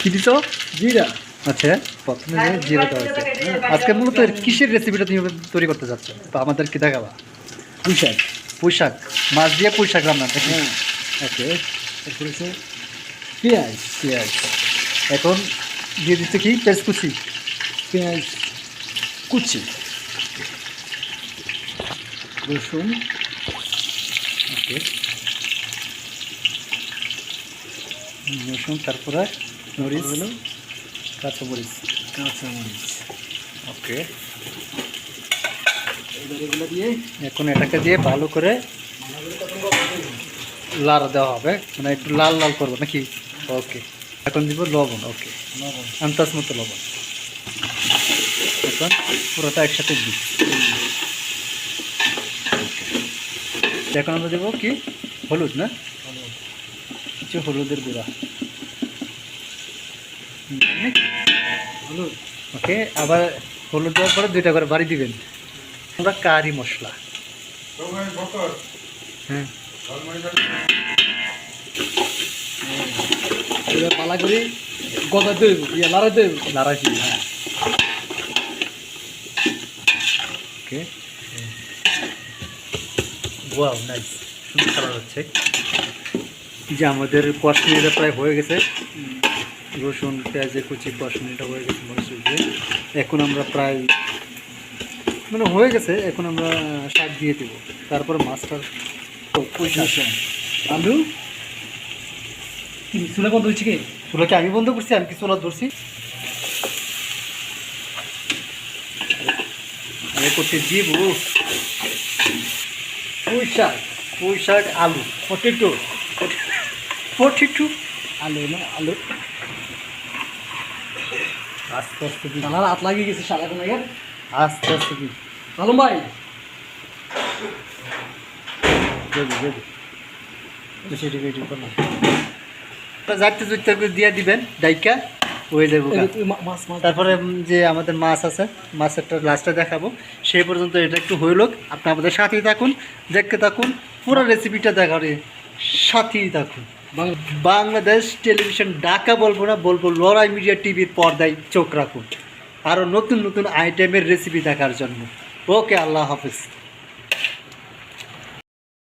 কি দিছ? জিরা। আচ্ছা প্রথমে জিরা দেওয়া হয়েছে। আজকে মূলত এর কিসের রেসিপিটা তুমি তৈরি করতে যাচ্ছ? তো আমাদের কি দেখাবা? পুঁইশাক। পুঁইশাক। মাছ দিয়ে পুঁইশাক রান্না নাকি? হ্যাঁ। ওকে। তারপরে হচ্ছে পেঁয়াজ। পেঁয়াজ। এখন দিয়ে দিচ্ছে কি? পেঁয়াজ কুচি পেঁয়াজ। কুচি। রসুন। ওকে। রসুন তারপরে মরিচ হলো কাঁচা মরিচ। কাঁচামরিচ ওকে। এবার এগুলো দিয়ে? এখন এটাকে দিয়ে ভালো করে লাল দেওয়া হবে। মানে একটু লাল লাল করব নাকি? ওকে। এখন দিব লবণ ওকে। লবণ। আন্দাজ মতো লবণ। এখন পুরোটা একসাথে দিই। এখন আমরা দেবো কি? হলুদ না? কিছু হলুদের গুঁড়া। ওকে আবার হলুদ দেওয়ার পরে দুইটা করে বাড়ি দিবেন। আমরা কারি মশলা। হ্যাঁ। পালা করে। গদা দেব ইয়ে লাড়া দেব। লারাজি হ্যাঁ। ওকে। ওয়াও নাইস সুন্দর কালার হচ্ছে। যে আমাদের কষমিটা প্রায় হয়ে গেছে। রসুন পেঁয়াজের কুচি কষমিটা হয়ে গেছে মরিচ দিয়ে। এখন আমরা প্রায় মানে হয়ে গেছে এখন আমরা শাক দিয়ে দেবো। তারপরে পুঁইশাক আলু? চুলা বন্ধ হচ্ছে কি? চুলাকে আমি বন্ধ করছি আমি কি চুলা ধরছি? আমি করছি জীব পুঁই শাক পুঁই শাক আলু পটেটো পটিটু আলু না আলু। আস্তে আস্তে দিই কালার হাত লাগিয়ে গেছে সারা কোন আগে আস্তে আস্তে দিই আলম ভাই। দেবি করলাম। যাইতে জুইতে দিয়ে দিবেন ডাইকা। হয়ে যাব তারপরে যে আমাদের মাছ আছে মাছেরটা লাস্টে দেখাবো। সেই পর্যন্ত এটা একটু হইল আপনি আমাদের সাথেই থাকুন দেখতে থাকুন পুরো রেসিপিটা দেখারে সাথেই থাকুন। বাংলাদেশ টেলিভিশন ডাকা বলব না, বলব লড়াই মিডিয়া টিভির পর্দায় চোখ রাখুন। আরও নতুন নতুন আইটেমের রেসিপি দেখার জন্য। ওকে, আল্লাহ হাফিজ।